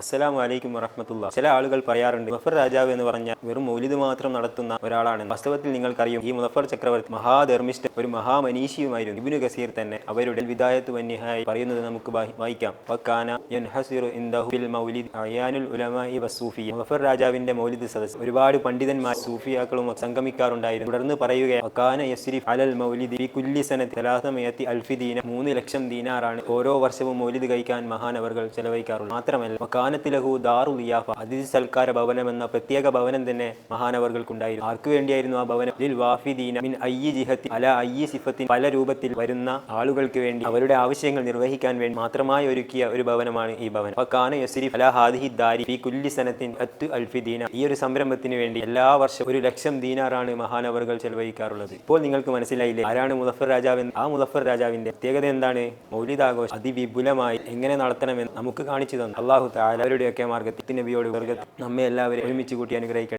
അസ്സലാമു അലൈക്കും വറഹമത്തുള്ള ചില ആളുകൾ പറയാറുണ്ട് മുഫർ രാജാവ് എന്ന് പറഞ്ഞാൽ വെറും മൗലിദ് മാത്രം നടത്തുന്ന ഒരാളാണ്. വാസ്തവത്തിൽ നിങ്ങൾക്കറിയും ഈ മുഫർ ചക്രവർത്തി മഹാധർമ്മിഷ്ഠ ഒരു മഹാമനീഷിയുമായിരുന്നു. ഇബിനു ഗസീർ തന്നെ അവരുടെ വിദായത്ത് വന്യഹായി പറയുന്നത് നമുക്ക് വായിക്കാം. മുഫർ രാജാവിന്റെ മൗലിദ് സദസ് ഒരുപാട് പണ്ഡിതന്മാർ സൂഫിയാക്കളും സംഗമിക്കാറുണ്ടായിരുന്നു. തുടർന്ന് പറയുകയാണ് മൂന്ന് ലക്ഷം ദീനാറാണ് ഓരോ വർഷവും മൗലിദ് കഴിക്കാൻ മഹാനവറുകൾ ചെലവഴിക്കാറുള്ളത്. മാത്രമല്ല വക്കാനത്തിലഹു ദാറു ലിയാഫ അതിഥി സൽക്കാര ഭവനം എന്ന പ്രത്യേക ഭവനം തന്നെ മഹാനവർകൾക്കുണ്ടായിരുന്നു. ആർക്കു വേണ്ടിയായിരുന്നു ആ ഭവനം? ലിൽ വാഫിദീന മിൻ അയ്യി ജിഹത്തി അല അയ്യി സിഫത്തിൻ പല രൂപത്തിൽ വരുന്ന ആളുകൾക്ക് വേണ്ടി അവരുടെ ആവശ്യങ്ങൾ നിർവഹിക്കാൻ വേണ്ടി മാത്രമായി ഒരുക്കിയ ഒരു ഭവനമാണ് ഈ ഭവനം. വക്കാന യസ്രിഫ് അല ഹാദിഹി ദാരി ഫി കുല്ലി സനത്തിൻ അത്ത് ഈ ഒരു സംരംഭത്തിന് വേണ്ടി എല്ലാ വർഷവും ഒരു ലക്ഷം ദീനാറാണ് മഹാനവറുകൾ ചെലവഴിക്കാറുള്ളത്. ഇപ്പോൾ നിങ്ങൾക്ക് മനസ്സിലായില്ലേ ആരാണ് മുദഫർ രാജാവ്? ആ മുദഫർ രാജാവിന്റെ പ്രത്യേകത എന്താണ്? മൗലിദാഘോഷം. അതിവിപുലമായി എങ്ങനെ നടത്തണമെന്ന് നമുക്ക് കാണിച്ചു തന്നു. അള്ളാഹു താല അവരുടെയൊക്കെ മാർഗത്തിൽ നബിയോട് വർഗത്തിൽ നമ്മെ എല്ലാവരെയും ഒരുമിച്ച് കൂട്ടി അനുഗ്രഹിക്കട്ടെ.